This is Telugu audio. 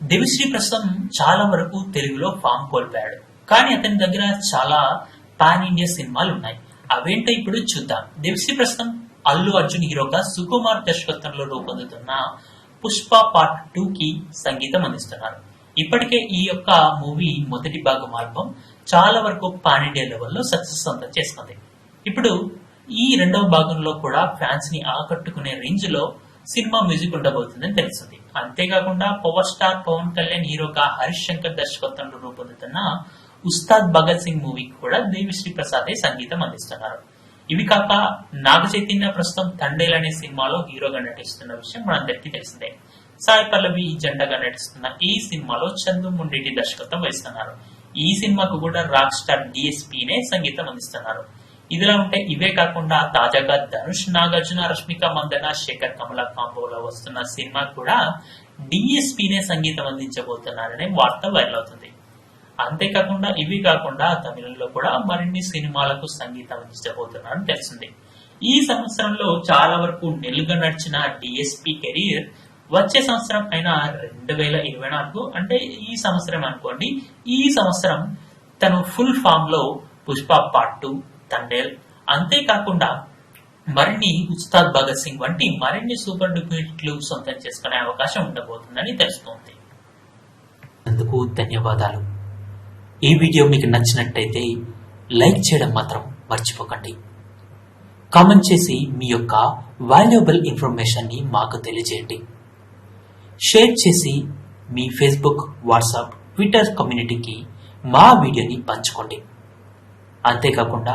దేవిశ్రీ ప్రస్తుతం చాలా వరకు తెలుగులో ఫామ్ కోల్పోయాడు. కానీ అతని దగ్గర చాలా పాన్ ఇండియా సినిమాలు ఉన్నాయి. అవేంటో ఇప్పుడు చూద్దాం. దేవిశ్రీ ప్రస్తుతం అల్లు అర్జున్ హీరోగా సుకుమార్ దర్శకత్వంలో రూపొందుతున్న పుష్ప పార్ట్ టూ కి సంగీతం అందిస్తున్నారు. ఇప్పటికే ఈ యొక్క మూవీ మొదటి భాగం ఆల్బమ్ చాలా వరకు పాన్ ఇండియా లెవెల్లో సక్సెస్ సొంతం చేసుకుంది ఇప్పుడు ఈ రెండవ భాగంలో కూడా ఫ్యాన్స్ని ఆకట్టుకునే రేంజ్లో సినిమా మ్యూజిక్ ఉండబోతుందని తెలుస్తుంది. అంతేకాకుండా పవర్ స్టార్ పవన్ కళ్యాణ్ హీరోగా హరీష్ శంకర్ దర్శకత్వంలో రూపొందుతున్న ఉస్తాద్ భగత్ సింగ్ మూవీకి కూడా దేవిశ్రీ ప్రసాదే సంగీతం అందిస్తున్నారు. ఇవి కాక నాగ చైతన్య ప్రస్తుతం తండేల్ అనే సినిమాలో హీరోగా నటిస్తున్న విషయం మనందరికీ తెలిసిందే. సాయి పల్లవి జెండాగా నటిస్తున్న ఈ సినిమాలో చందు ముండేటి దర్శకత్వం వహిస్తున్నారు. ఈ సినిమాకు కూడా రాక్ స్టార్ డిఎస్పీనే సంగీతం అందిస్తున్నారు. ఇదిలా ఉంటే ఇవే కాకుండా తాజాగా ధనుష్ నాగార్జున రష్మిక మందన శేఖర్ కమల కాంబోలో వస్తున్న సినిమా కూడా డిఎస్పీనే సంగీతం అందించబోతున్నారనే వార్త వైరల్ అవుతుంది. అంతేకాకుండా ఇవి కాకుండా తమిళంలో కూడా మరిన్ని సినిమాలకు సంగీతం అందించబోతున్నారని తెలిసింది. ఈ సంవత్సరంలో చాలా వరకు నిలుగా నడిచిన డిఎస్పి కెరీర్ వచ్చే సంవత్సరం అయిన రెండు వేల ఇరవై నాలుగు అంటే ఈ సంవత్సరం అనుకోండి ఈ సంవత్సరం తను ఫుల్ ఫామ్లో పుష్ప పార్ట్ టూ తండేల్ అంతేకాకుండా మరిన్ని ఉస్తాద్ భగత్ సింగ్ వంటి మరిన్ని సూపర్ డూప్లిట్లు సొంతం చేసుకునే అవకాశం ఉండబోతుందని తెలుస్తోంది. అందుకు ధన్యవాదాలు. ఈ వీడియో మీకు నచ్చినట్టయితే లైక్ చేయడం మాత్రం మర్చిపోకండి. కామెంట్ చేసి మీ యొక్క వాల్యుబుల్ ఇన్ఫర్మేషన్ని మాకు తెలియజేయండి. షేర్ చేసి మీ ఫేస్బుక్ వాట్సాప్ ట్విట్టర్ కమ్యూనిటీకి మా వీడియోని పంచుకోండి. అంతేకాకుండా